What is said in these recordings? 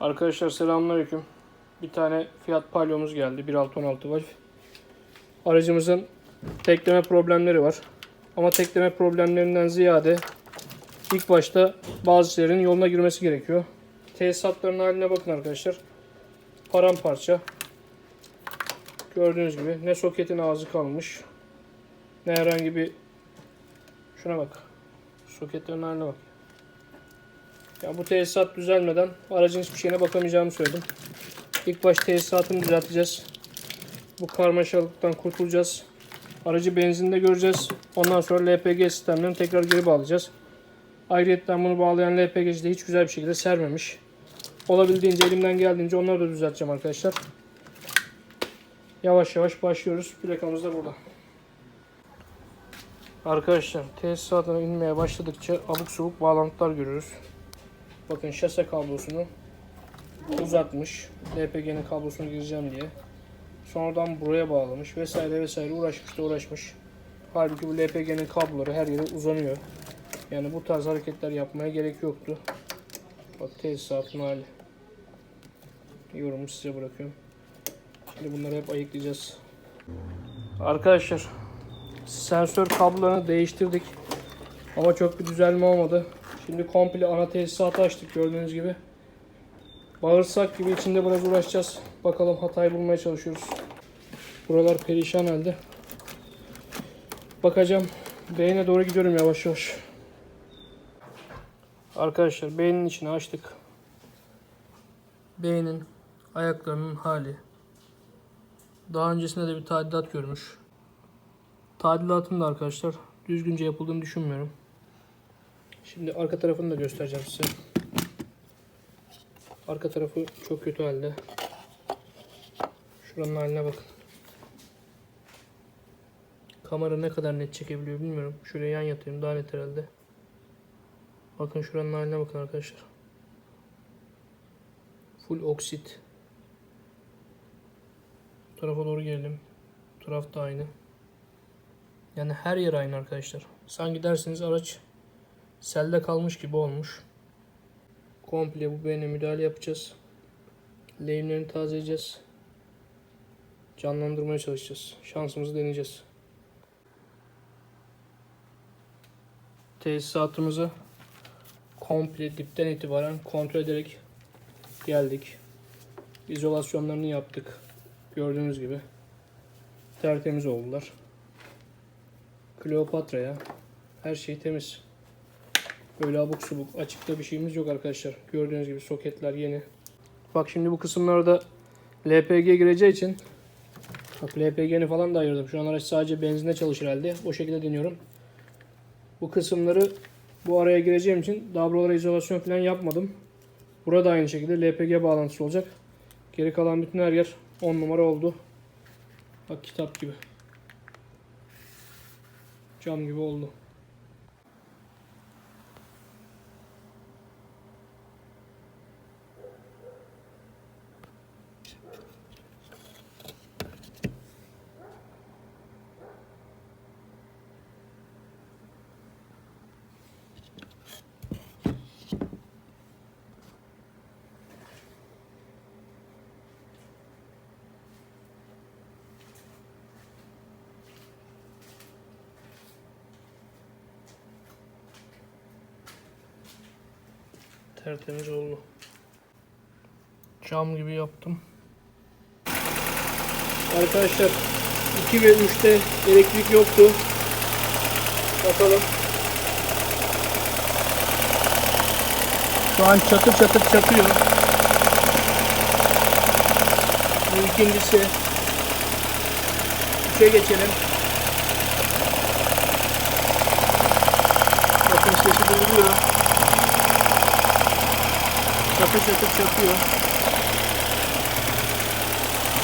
Arkadaşlar selamünaleyküm. Bir tane Fiat Palio'muz geldi. 1.616 valve. Aracımızın tekleme problemleri var. Ama tekleme problemlerinden ziyade ilk başta bazı şeylerin yoluna girmesi gerekiyor. Tesisatların haline bakın arkadaşlar. Paramparça. Gördüğünüz gibi ne soketin ağzı kalmış. Ne herhangi bir şuna bak. Soketlerin haline bak. Ya bu tesisat düzelmeden aracın hiçbir şeyine bakamayacağımı söyledim. İlk baş tesisatını düzelteceğiz. Bu karmaşalıktan kurtulacağız. Aracı benzinde göreceğiz. Ondan sonra LPG sistemlerini tekrar geri bağlayacağız. Ayrıca bunu bağlayan LPG'ci de hiç güzel bir şekilde sermemiş. Olabildiğince elimden geldiğince onları da düzelteceğim arkadaşlar. Yavaş yavaş başlıyoruz. Plakamız da burada. Arkadaşlar tesisatına inmeye başladıkça abuk subuk bağlantılar görüyoruz. Bakın şase kablosunu uzatmış. LPG'nin kablosunu gireceğim diye. Sonradan buraya bağlamış vesaire vesaire uğraşmış da uğraşmış. Halbuki bu LPG'nin kabloları her yere uzanıyor. Yani bu tarz hareketler yapmaya gerek yoktu. Bak tesisatın hali. Yorumu size bırakıyorum. Şimdi bunları hep ayıklayacağız. Arkadaşlar sensör kablolarını değiştirdik. Ama çok bir düzelme olmadı. Şimdi komple ana tesisatı açtık gördüğünüz gibi. Bağırsak gibi içinde biraz uğraşacağız. Bakalım hatayı bulmaya çalışıyoruz. Buralar perişan halde. Bakacağım. Beyne doğru gidiyorum yavaş yavaş. Arkadaşlar beynin içini açtık. Beynin ayaklarının hali. Daha öncesinde de bir tadilat görmüş. Tadilatın da arkadaşlar düzgünce yapıldığını düşünmüyorum. Şimdi arka tarafını da göstereceğim size. Arka tarafı çok kötü halde. Şuranın haline bakın. Kamera ne kadar net çekebiliyor bilmiyorum. Şöyle yan yatayım daha net herhalde. Bakın şuranın haline bakın arkadaşlar. Full oksit. Bu tarafa doğru gelelim. Bu taraf da aynı. Yani her yer aynı arkadaşlar. Sanki derseniz araç selde kalmış gibi olmuş. Komple bu beyne müdahale yapacağız. Lehimlerini tazeleyeceğiz. Canlandırmaya çalışacağız. Şansımızı deneyeceğiz. Tesisatımızı komple dipten itibaren kontrol ederek geldik. İzolasyonlarını yaptık. Gördüğünüz gibi tertemiz oldular. Kleopatra'ya her şey temiz. Böyle abuk subuk açıkta bir şeyimiz yok arkadaşlar. Gördüğünüz gibi soketler yeni. Bak şimdi bu kısımlarda LPG gireceği için bak LPG'ni falan da ayırdım. Şu an araç sadece benzinde çalışır halde. O şekilde deniyorum. Bu kısımları bu araya gireceğim için daha buralara izolasyon falan yapmadım. Burada aynı şekilde LPG bağlantısı olacak. Geri kalan bütün her yer 10 numara oldu. Bak kitap gibi. Cam gibi oldu. Tertemiz oldu. Cam gibi yaptım. Arkadaşlar 2 ve 3'te elektrik yoktu. Bakalım. Şu an çatır çatır çatıyor. Bu ikincisi. 3'e geçelim. Bakın sesi duyuluyor. Çatır çatır çatıyor.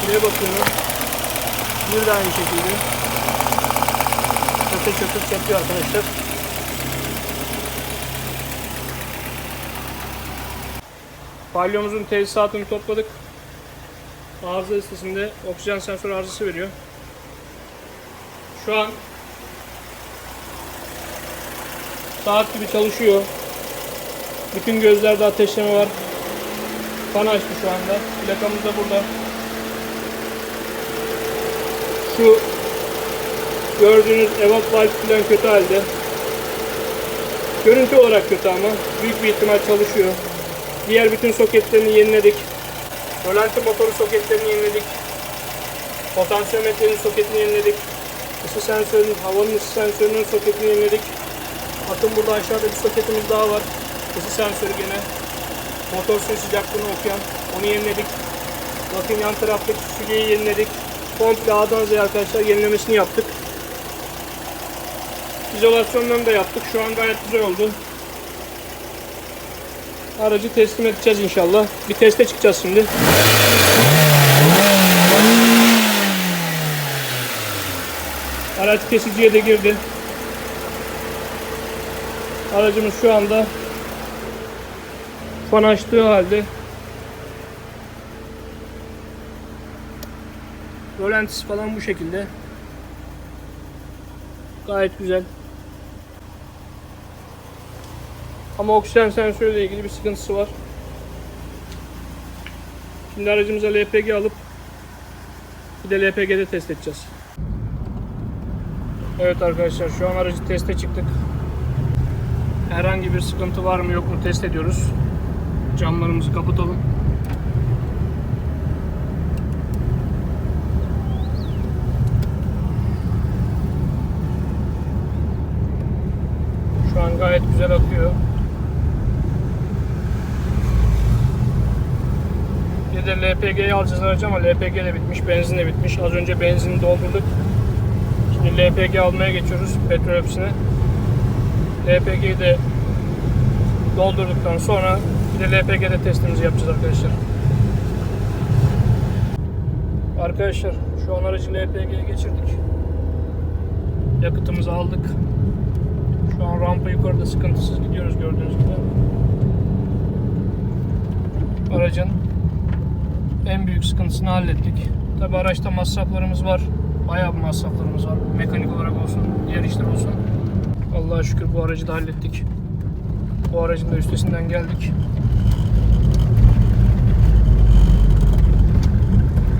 Şuraya bakıyorum. Bir de aynı şekilde. Çatır çatır çatıyor arkadaşlar. Balyomuzun tesisatını topladık. Arıza listesinde oksijen sensör arızası veriyor. Şu an saat gibi çalışıyor. Bütün gözlerde ateşleme var. Fan açtı şu anda. Plakamız da burada. Şu gördüğünüz evap valve falan kötü halde. Görüntü olarak kötü ama büyük bir ihtimal çalışıyor. Diğer bütün soketlerini yeniledik. Rölanti motoru soketlerini yeniledik. Potansiyometrenin soketini yeniledik. Isı sensörünün, havanın ısı sensörünün soketini yeniledik. Bakın burada aşağıda bir soketimiz daha var. Isı sensörü gene. Motor suyu sıcaklığını okuyan. Onu yeniledik. Bakın yan taraftaki süpürgeyi yeniledik. Komple A'dan Z'ye arkadaşlar yenilemesini yaptık. İzolasyonlarını da yaptık. Şu an gayet güzel oldu. Aracı teslim edeceğiz inşallah. Bir teste çıkacağız şimdi. Araç kesiciye de girdi. Aracımız şu anda açtığı halde Rölantisi falan bu şekilde. Gayet güzel. Ama oksijen sensörüyle ilgili bir sıkıntısı var. Şimdi aracımıza LPG alıp bir de LPG'de test edeceğiz. Evet arkadaşlar şu an aracı teste çıktık. Herhangi bir sıkıntı var mı yok mu test ediyoruz. Camlarımızı kapatalım. Şu an gayet güzel akıyor. Bir de LPG'yi alacağız aracı ama LPG de bitmiş, benzin de bitmiş. Az önce benzini doldurduk. Şimdi LPG almaya geçiyoruz petrol ofisine. LPG'yi de doldurduktan sonra bir de LPG'de testimizi yapacağız arkadaşlar. Arkadaşlar şu an aracı LPG'ye geçirdik. Yakıtımızı aldık. Şu an rampa yukarıda sıkıntısız gidiyoruz gördüğünüz gibi. Aracın en büyük sıkıntısını hallettik. Tabi araçta masraflarımız var. Bayağı bir masraflarımız var. Mekanik olarak olsun, diğer işler olsun. Allah'a şükür bu aracı da hallettik. Bu aracın da üstesinden geldik.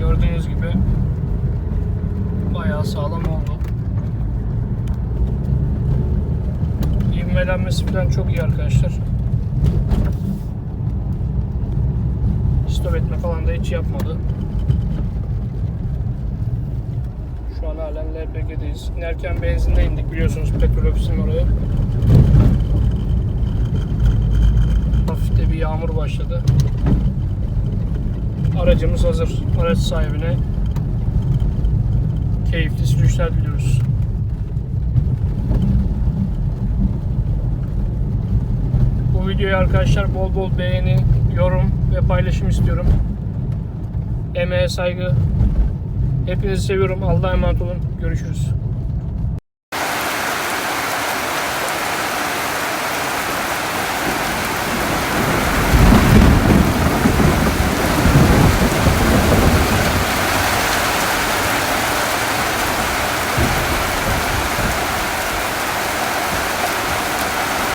Gördüğünüz gibi bayağı sağlam oldu. İvmelenmesi falan çok iyi arkadaşlar. Stop etme falan da hiç yapmadı. Şu an halen LPG'deyiz. İnerken benzinde indik biliyorsunuz petrol ofisinin oraya. Hafifte bir yağmur başladı. Aracımız hazır. Araç sahibine keyifli sürüşler diliyoruz. Bu videoyu arkadaşlar bol bol beğeni, yorum ve paylaşım istiyorum. Emeğe saygı. Hepinizi seviyorum. Allah'a emanet olun. Görüşürüz.